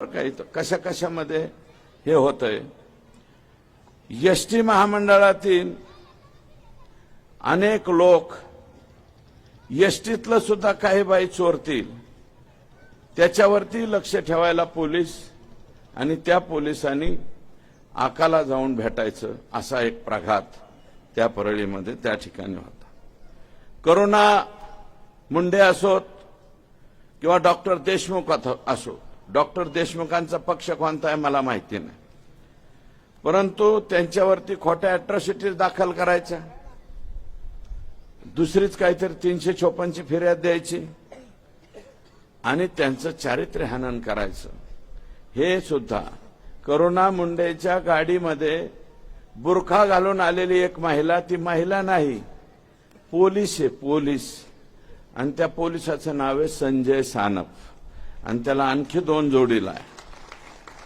काही कशा कशामध्ये हे होतंय? एस टी महामंडळातील अनेक लोक एसटीतलं सुद्धा काही बाई चोरतील. त्याच्यावरती लक्ष ठेवायला पोलीस आणि त्या पोलिसांनी आकाला जाऊन भेटायचं असा एक प्रघात त्या परळीमध्ये त्या ठिकाणी होता. करोना मुंडे असोत किंवा डॉक्टर देशमुख असो डॉक्टर देशमुखांचा पक्ष कोणता आहे मला माहिती नाही. परंतु त्यांच्यावरती खोट्या अॅट्रॉसिटीज दाखल करायच्या. दुसरीच काहीतरी तीनशे चोपन्नची फिर्याद द्यायची. आणि त्यांचं चारित्र्य हनन करायचं. हे सुद्धा करुणा मुंडेच्या गाडीमध्ये बुरखा घालून आलेली एक महिला ती महिला नाही. पोलीस आहे पोलीस. आणि त्या पोलिसाचं नाव आहे संजय सानप. आणि त्याला आणखी दोन जोडीला आहे.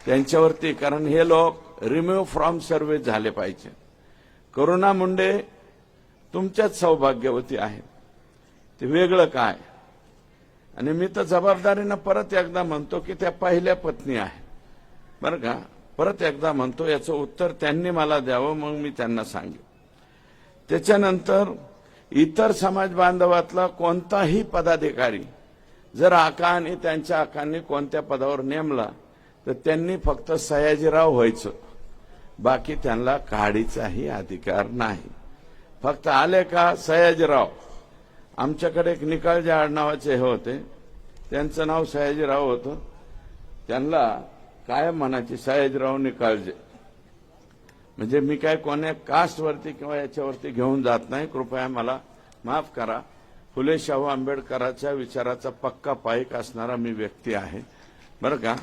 त्यांच्यावरती कारण हे लोक रिमूव्ह फ्रॉम सर्व्हिस झाले पाहिजे. करुणा मुंडे तुमच्याच सौभाग्यवती आहेत. ते वेगळं काय? आणि मी तर जबाबदारीनं परत एकदा म्हणतो की त्या पहिल्या पत्नी आहे. बरं का? परत एकदा म्हणतो याचं उत्तर त्यांनी मला द्यावं मग मी त्यांना सांगेन. त्याच्यानंतर इतर समाज बांधवातला कोणताही पदाधिकारी जर आकाने आणि त्यांच्या आकांनी कोणत्या पदावर नेमला तर त्यांनी फक्त सयाजीराव व्हायचं. बाकी त्यांना काढीचाही अधिकार नाही. फक्त आले का सयाजीराव? आमच्याकडे एक निकालजे आडनावाचे हे होते. त्यांचं नाव सयाजीराव होतं. त्यांना काय म्हणायचे सयाजीराव निकालजे? म्हणजे मी काय कोण्या कास्टवरती किंवा याच्यावरती घेऊन जात नाही. कृपया मला माफ करा. फुले शाहू आंबेडकरांच्या विचाराचा पक्का पायक असणारा मी व्यक्ती आहे. बरं का?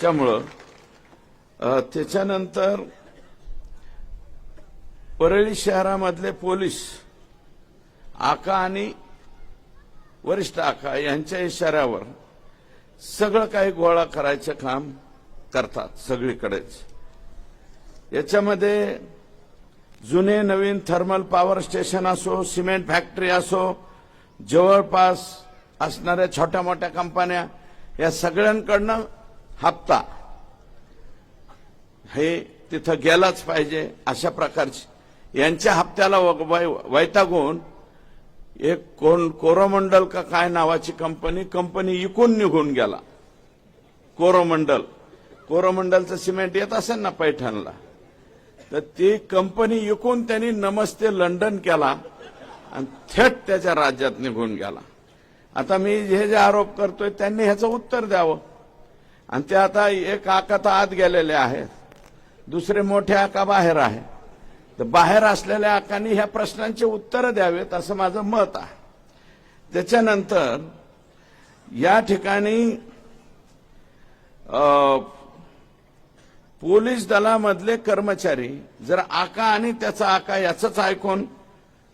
त्यामुळं त्याच्यानंतर परळी शहरामधले पोलीस आका आणि वरिष्ठ आका यांच्या इशाऱ्यावर सगळं काही गोळा करायचं काम करतात सगळीकडेच. याच्यामध्ये जुने नवीन थर्मल पॉवर स्टेशन असो सिमेंट फॅक्टरी असो जवळपास असणाऱ्या छोट्या मोठ्या कंपन्या या सगळ्यांकडनं हप्ता हे तिथं गेलाच पाहिजे अशा प्रकारची. यांच्या हप्त्याला व- वै- वैतागून एक कोण कोरोमंडल का काय नावाची कंपनी कंपनी इकून निघून गेला. कोरोमंडल. कोरोमंडलचं सिमेंट येत असेल ना पैठणला. तर ती कंपनी इकून त्यांनी नमस्ते लंडन केला आणि थेट त्याच्या राज्यात निघून गेला. आता मी हे जे आरोप करतोय त्यांनी ह्याचं उत्तर द्यावं. आणि ते आता एक आका तर आत गेलेले आहेत. दुसरे मोठे आका बाहेर आहे. तर बाहेर असलेल्या आकांनी ह्या प्रश्नांची उत्तरं द्यावेत असं माझं मत आहे. त्याच्यानंतर या ठिकाणी पोलीस दलामधले कर्मचारी जर आका आणि त्याचा आका याचंच ऐकून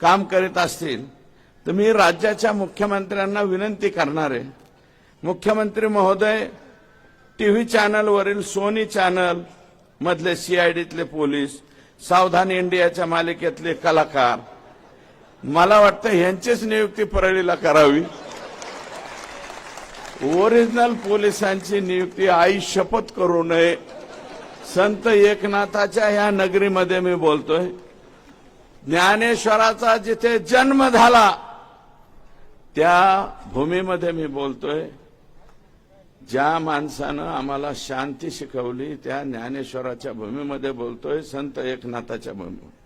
काम करीत असतील तर मी राज्याच्या मुख्यमंत्र्यांना विनंती करणार आहे. मुख्यमंत्री महोदय टीव्ही चॅनलवरील सोनी चॅनल मधले सीआयडीतले पोलीस सावधान इंडियाच्या मालिकेतले कलाकार मला वाटतं ह्यांचीच नियुक्ती परळीला करावी. ओरिजिनल पोलिसांची नियुक्ती आई शपथ करू नये. संत एकनाथाच्या ह्या नगरीमध्ये मी बोलतोय. ज्ञानेश्वराचा जिथे जन्म झाला त्या भूमीमध्ये मी बोलतोय ज्या माणसानं आम्हाला शांती शिकवली त्या ज्ञानेश्वराच्या भूमीमध्ये बोलतोय संत एकनाथाच्या भूमीमध्ये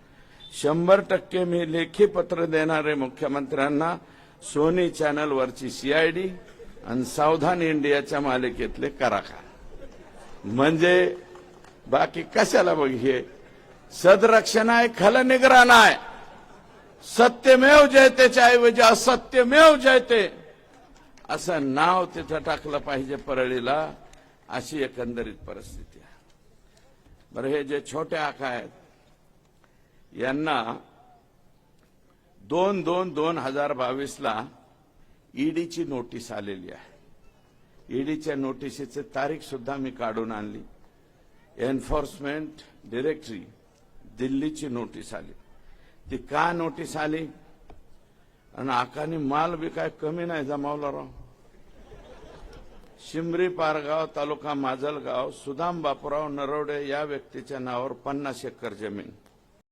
शंभर टक्के मी लेखी पत्र देणारे मुख्यमंत्र्यांना सोनी चॅनलवरची सीआयडी आणि सावधान इंडियाच्या मालिकेतले कराकार म्हणजे बाकी कशाला बघ हे? सदरक्षण आहे खल निगराण आहे. सत्यमेव जयतेच्या ऐवजी असत्यमेव जयते. असं नाव तिथं टाकलं पाहिजे परळीला अशी एकंदरीत परिस्थिती आहे. बरं हे जे छोटे आका आहेत यांना दोन दोन दोन हजार बावीसला ईडीची नोटीस आलेली आहे. ईडीच्या नोटिसीची तारीख सुद्धा मी काढून आणली. एन्फोर्समेंट डिरेक्टरी दिल्लीची नोटीस आली. ती का नोटीस आली? आणि आकाने माल बी काय कमी नाही जमावला राव. शिमरी पारगाव तालुका माजलगाव सुदाम बापूराव नरवडे या व्यक्तीच्या नावावर पन्नास एकर जमीन.